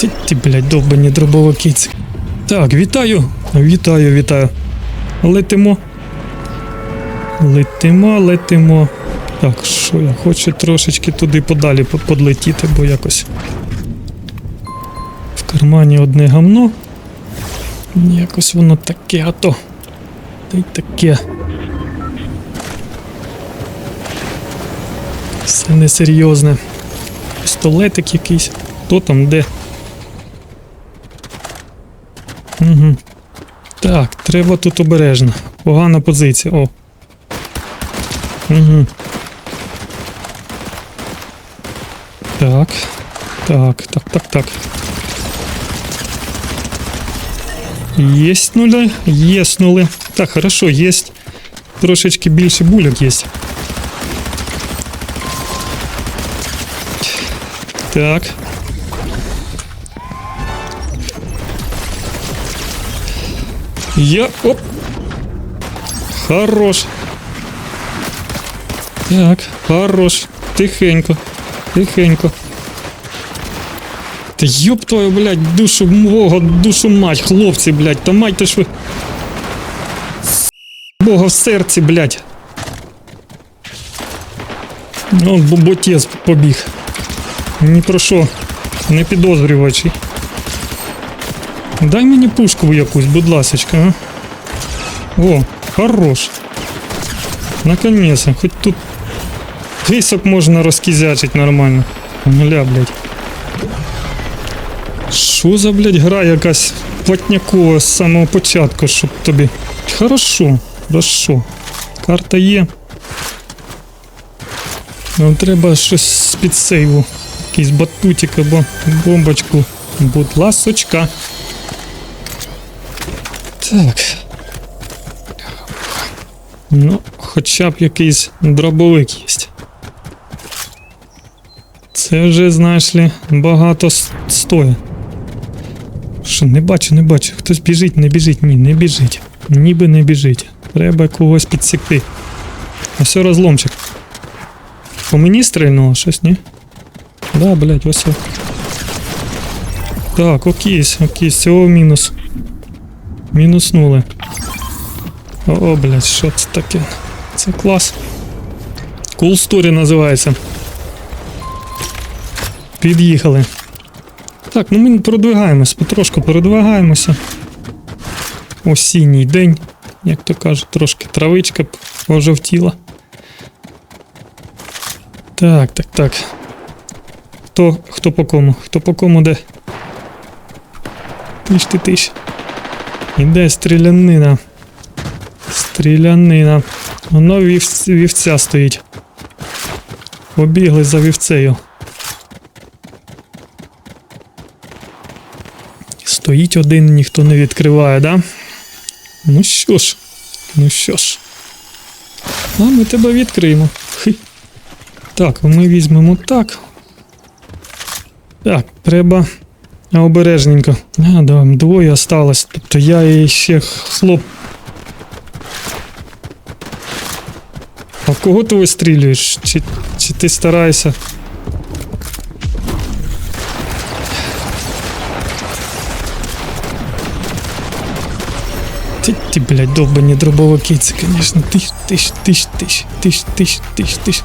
Ті, ті блядь, довбані дробовикиці. Так, вітаю. Вітаю, вітаю. Летимо. Летимо, летимо. Так, що я хочу трошечки туди подалі подлетіти, бо якось. В кармані одне гамно. Якось воно таке, а то. Та й таке. Все несерйозне. Пістолетик якийсь. Хто там де? Угу. Так, треба тут обережно. Погана позиція. О. Угу. Так. Так, так, так, так. Єснули, єснули. Так, хорошо, єсть. Трошечки більше бульок є. Так. Я. Оп. Хорош. Так, хорош. Тихенько. Тихенько. Та ёб твою, блядь, душу мого, душу мать, хлопці, блядь, та майте ж ви. Бога в серці, блядь. Ну, боботєз побіг. Ні про що. Не підозрювачі. Дай мені пушку якусь, будь ласочка, а. О, хорош. Наконец-то, хоть тут писок можна розкізячить нормально. Гля, блядь. Що за, блядь, гра якась платнякова з самого початку, щоб тобі. Хорошо, хорошо. Карта є. Нам треба щось з-під сейву. Якийсь батутик або бомбочку. Будь ласочка. Так. Ну, хоча б якийсь дробовик є. Це вже, знаєш ли, багато стоїть. Що, не бачу, не бачу. Хтось біжить, не біжить, ні, не біжить. Ніби не біжить. Треба когось підсекти. А все розломчик. По мені стрельнуло щось, ні? Да, блядь, ось. Так, окейс, окейс, цього мінус. Мінуснули. О, о, блядь, що це таке? Це клас. Story називається. Під'їхали. Так, ну ми продвигаємось, потрошку передвигаємося. Осінній день, як то кажуть, трошки травичка пожовтіла. Так, так, так. Хто, хто по кому? Хто по кому де? Тиш ти тиш. Іде стрілянина. Стрілянина. Воно вів... вівця стоїть. Побігли за вівцею. Стоїть один, ніхто не відкриває, да? Ну що ж, ну що ж. А ми тебе відкриємо. Хи. Так, ми візьмемо так. Так, треба Обережненько. А, да, двоє осталось. Тобто я і ще хлоп. А в кого ти вистрілюєш? Чи, чи ти стараєшся? Ти, ти, блядь, довбані дробовики, це, звісно. Тиш, тиш, тиш, тиш, тиш, тиш, тиш, тиш.